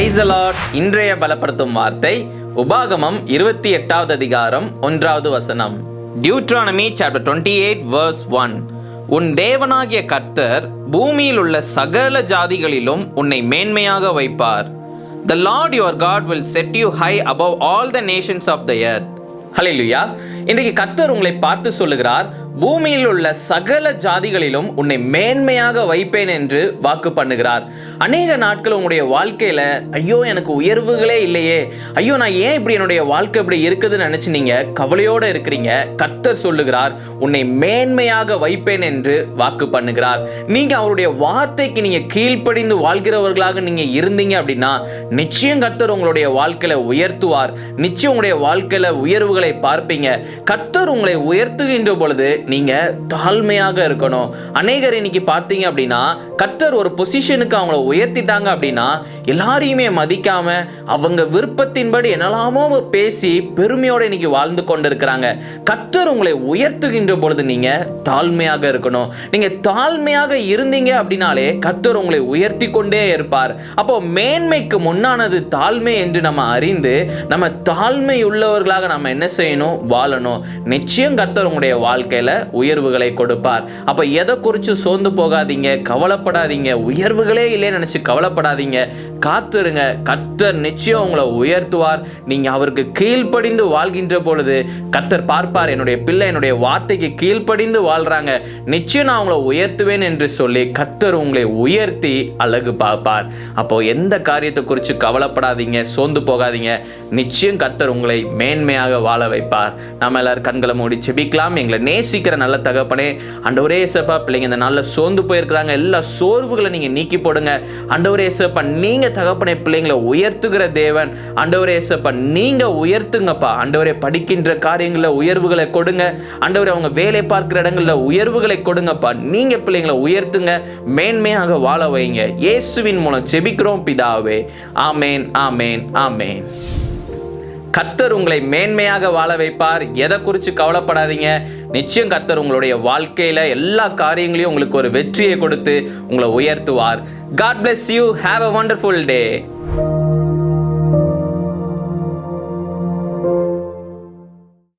Praise இன்றைய பலப்படுத்தும் வார்த்தை உபாகமம் இருபத்தி எட்டாவது அதிகாரம் ஒன்றாவது வசனம். Deuteronomy chapter twenty eight verse one உன் தேவனாகிய கர்த்தர் பூமியில் உள்ள சகல ஜாதிகளிலும் உன்னை மேன்மையாக வைப்பார். The lord your god will set you high above all the nations of the earth. லுயா இன்றைக்கு கர்த்தர் உங்களை பார்த்து சொல்லுகிறார் பூமியில் உள்ள சகல ஜாதிகளிலும் உன்னை மேன்மையாக வைப்பேன் என்று வாக்கு பண்ணுகிறார். அநேக நாட்கள் உங்களுடைய வாழ்க்கையில ஐயோ எனக்கு உயர்வுகளே இல்லையே. ஐயோ நான் ஏன் இப்படி என்னுடைய வாழ்க்கை இப்படி இருக்குதுன்னு நினச்சி நீங்க கவலையோட இருக்கிறீங்க? கர்த்தர் சொல்லுகிறார் உன்னை மேன்மையாக வைப்பேன் என்று வாக்கு பண்ணுகிறார். நீங்க அவருடைய வார்த்தைக்கு நீங்க கீழ்ப்படிந்து வாழ்கிறவர்களாக நீங்க இருந்தீங்க அப்படின்னா நிச்சயம் கர்த்தர் உங்களுடைய வாழ்க்கையில உயர்த்துவார். நிச்சயம் உங்களுடைய வாழ்க்கையில உயர்வுகளை பார்ப்பீங்க. கர்த்தர் உங்களை உயர்த்துகின்ற பொழுது நீங்க தாழ்மையாக இருக்கணும். அநேகர் இன்னைக்கு பார்த்தீங்க அப்படின்னா கர்த்தர் ஒரு பொசிஷனுக்கு அவங்கள உயர்த்திட்டாங்க அப்படின்னா எல்லாரையுமே மதிக்காம அவங்க விருப்பத்தின்படி என்னெல்லாமோ பேசி பெருமையோட இன்னைக்கு வாழ்ந்து கொண்டிருக்கிறாங்க. கர்த்தர் உங்களை உயர்த்துகின்ற பொழுது நீங்க தாழ்மையாக இருக்கணும். நீங்க தாழ்மையாக இருந்தீங்க அப்படின்னாலே கர்த்தர் உங்களை உயர்த்தி கொண்டே இருப்பார். அப்போ மேன்மைக்கு முன்னானது தாழ்மை என்று நம்ம அறிந்து நம்ம தாழ்மை உள்ளவர்களாக நம்ம என்ன செய்யணும்? வாழணும். நிச்சயம் கர்த்தர் உங்களுடைய வாழ்க்கையில உயர்வுகளை கொடுப்பார். அப்ப எதை குறித்து சோர்ந்து போகாதீங்க கவலைப்படாதீங்க உயர்வுகளே இல்லைன்னு நினைச்சு கவலைப்படாதீங்க. காத்துருங்க கத்தர் நிச்சயம் உங்களை உயர்த்துவார். நீங்க அவருக்கு கீழ்ப்படிந்து வாழ்கின்ற பொழுது கத்தர் பார்ப்பார் என்னுடைய பிள்ளை என்னுடைய வார்த்தைக்கு கீழ்ப்படிந்து வாழ்றாங்க. நிச்சயம் நான் உங்களை உயர்த்துவேன் என்று சொல்லி கத்தர் உங்களை உயர்த்தி அழகு பார்ப்பார். அப்போ எந்த காரியத்தை குறித்து கவலைப்படாதீங்க சோர்ந்து போகாதீங்க. நிச்சயம் கத்தர் உங்களை மேன்மையாக வாழ வைப்பார். நம்ம எல்லாரும் கண்களை மூடி செபிக்கலாம் எங்களை நேசிக்கிற நல்ல தகப்பனே. ஆண்டவரே ஏசப்பா பிள்ளைங்க இந்த நாளில் சோர்ந்து போயிருக்கிறாங்க. எல்லா சோர்வுகளை நீங்கள் நீக்கி போடுங்க. அண்டவரே ஏசப்பா நீங்கள் தகப்பனே பிள்ளைங்களை உயர்த்துகிற தேவன். அண்டவரே ஏசப்பா நீங்கள் உயர்த்துங்கப்பா. அண்டவரே படிக்கின்ற காரியங்களில் உயர்வுகளை கொடுங்க. அண்டவரே அவங்க வேலை பார்க்கிற இடங்களில் உயர்வுகளை கொடுங்கப்பா. நீங்கள் பிள்ளைங்களை உயர்த்துங்க. மேன்மையாக வாழ வைங்க. இயேசுவின் மூலம் ஜெபிக்கிறோம் பிதாவே. ஆமேன் ஆமேன் ஆமேன். கர்த்தர் உங்களை மேன்மையாக வாழ வைப்பார். எதை குறித்து கவலைப்படாதீங்க. நிச்சயம் கர்த்தர் உங்களுடைய வாழ்க்கையில் எல்லா காரியங்களையும் உங்களுக்கு ஒரு வெற்றியை கொடுத்து உங்களை உயர்த்துவார். God bless you have a wonderful day